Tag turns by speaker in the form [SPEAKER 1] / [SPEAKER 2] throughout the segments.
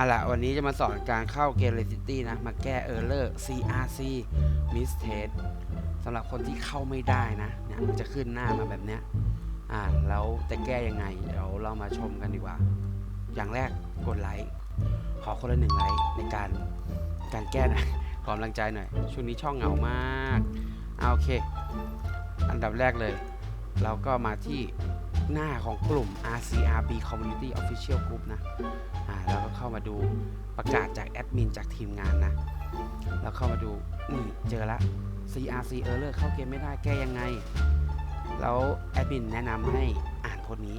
[SPEAKER 1] อะละวันนี้จะมาสอนการเข้าเกม City นะ มาแก้ Error CRC Mistake สำหรับคนที่เข้าไม่ได้นะเนี่ยมันจะขึ้นหน้ามาแบบเนี้ยอ่าแล้วจะแก้ยังไง เดี๋ยวเรามาชมกันดีกว่า อย่างแรกกดไลค์ขอคนละหนึ่งไลค์ในการการแก้นะขอกำลังใจหน่อย ช่วงนี้ช่องเหงามากเอาโอเค อันดับแรกเลย เราก็มาที่ หน้าของกลุ่ม RCRB Community Official Group นะอ่าแล้วก็เข้ามาดูประกาศจากแอดมินจากทีมงานนะ แล้วเข้ามาดูนี่เจอละ CRC Error เข้าเกมไม่ได้แก้ยังไง แล้วแอดมินแนะนำให้อ่านโพสต์นี้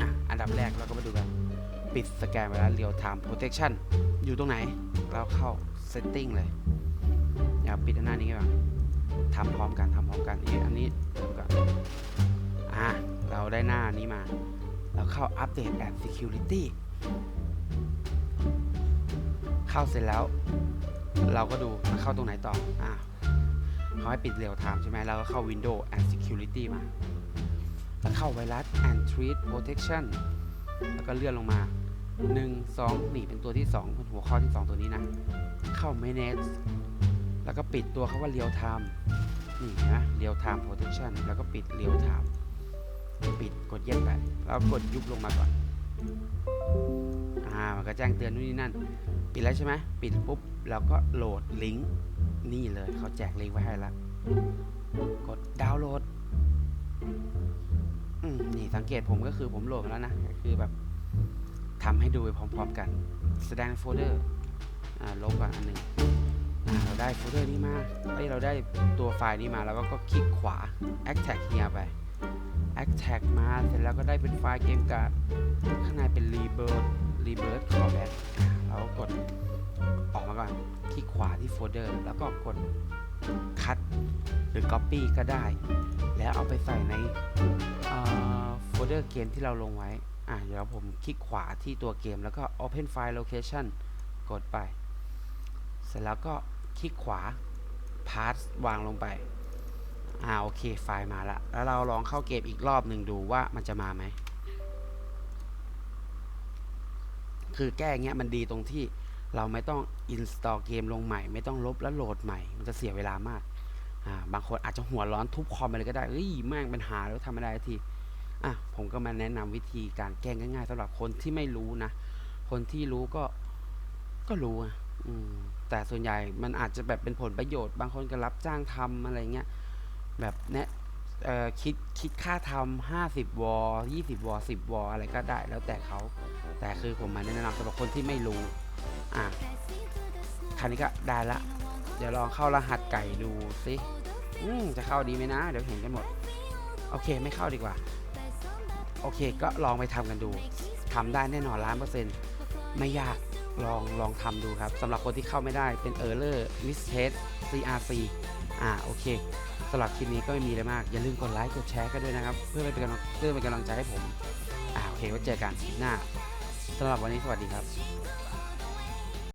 [SPEAKER 1] อะอันดับแรกเราก็มาดูกัน ปิดสแกนเวลา Real Time Protection อยู่ตรงไหน เราเข้า Setting เลยอย่าปิดอันหน้านี้ก่อนทำพร้อมกันทำพร้อมกันอีอันนี้เริ่มก่อนอะ เราได้หน้านี้มา เราเข้าอัปเดตแอด Security เข้าเสร็จแล้ว เราก็ดูมันเข้าตรงไหนต่ออะเขาให้ปิดเรียวไทม์ใช่ไหมเราก็เข้า Windows and Security มา แล้วเข้าไวรัส and Treat Protection แล้วก็เลื่อนลงมา 1 2นี่เป็นตัวที่ 2 เป็นหัวข้อที่ 2 ตัวนี้นะ เข้า Manage แล้วก็ปิดตัวเขาว่า Real Time นี่นะ Real Time Protection แล้วก็ปิด Real Time กดเย็นไปแล้วกดยุบลงมาก่อนอ่ามันก็แจ้งเตือนนู่นนี่นั่น ปิดแล้วใช่ไหมปิดปุ๊บเราก็โหลดลิงก์นี่เลยเขาแจกลิงก์ไว้ให้แล้วกดดาวน์โหลดอืมนี่สังเกตผมก็คือผมโหลดมาแล้วนะคือแบบทำให้ดูไปพร้อมๆกันแสดงโฟลเดอร์อ่าลบก่อนอันหนึ่งอ่าเราได้โฟลเดอร์นี้มาเอ้ยเราได้ตัวไฟล์นี้มาแล้วก็ก็คลิกขวา extract here ไป extract มาเสร็จแล้วก็ได้เป็นไฟล์เกมการ์ดข้างในเป็น rebirth rebirth callback เราก็กดออกมาก่อนคลิกขวาที่โฟลเดอร์ แล้วก็กด cut หรือ copy ก็ได้ แล้วเอาไปใส่ในโฟลเดอร์เกมที่เราลงไว้ อ่าเดี๋ยวผมคลิกขวาที่ตัวเกมแล้วก็ open file location กดไป เสร็จแล้วก็คลิกขวา path วางลงไป อ่าโอเคไฟล์มาละแล้วเราลองเข้าเกมอีกรอบหนึ่งดูว่ามันจะมาไหม คือแก้เงี้ยมันดีตรงที่เราไม่ต้อง install เกมลงใหม่ ไม่ต้องลบแล้วโหลดใหม่ มันจะเสียเวลามากอ่าบางคนอาจจะหัวร้อนทุบคอมไปเลยก็ได้เอ้ยแม่งป็นหาแล้วทำไม่ได้ทีอะผมก็มาแนะนำวิธีการแก้ง่ายๆสำหรับคนที่ไม่รู้นะ คนที่รู้ก็ก็รู้อะแต่ส่วนใหญ่มันอาจจะแบบเป็นผลประโยชน์ บางคนก็รับจ้างทำอะไรเงี้ย แบบเนี้ยเอ่อคิดคิดค่าทำห้าสิบวอยี่สิบวอสิบวออะไรก็ได้แล้วแต่เขา แต่คือผมมาแนะนำสำหรับคนที่ไม่รู้ อะคันนี้ก็ได้ละ เดี๋ยวลองเข้ารหัสไก่ดูสิอืมจะเข้าดีไหมนะ เดี๋ยวเห็นกันหมด โอเคไม่เข้าดีกว่า โอเคก็ลองไปทำกันดูทำได้แน่นอนล้านเปอร์เซ็นต์ไม่ยากลองลองทำดูครับสำหรับคนที่เข้าไม่ได้เป็น Error Mistake CRC อ่าโอเคสำหรับคลิปนี้ก็ไม่มีอะไรมาก อย่าลืมกดไลค์กดแชร์กันด้วยนะครับ เพื่อเป็นกำลังเพื่อเป็นกำลังใจให้ผมอ่าโอเคไว้เจอกันคลิปหน้าสำหรับวันนี้สวัสดีครับ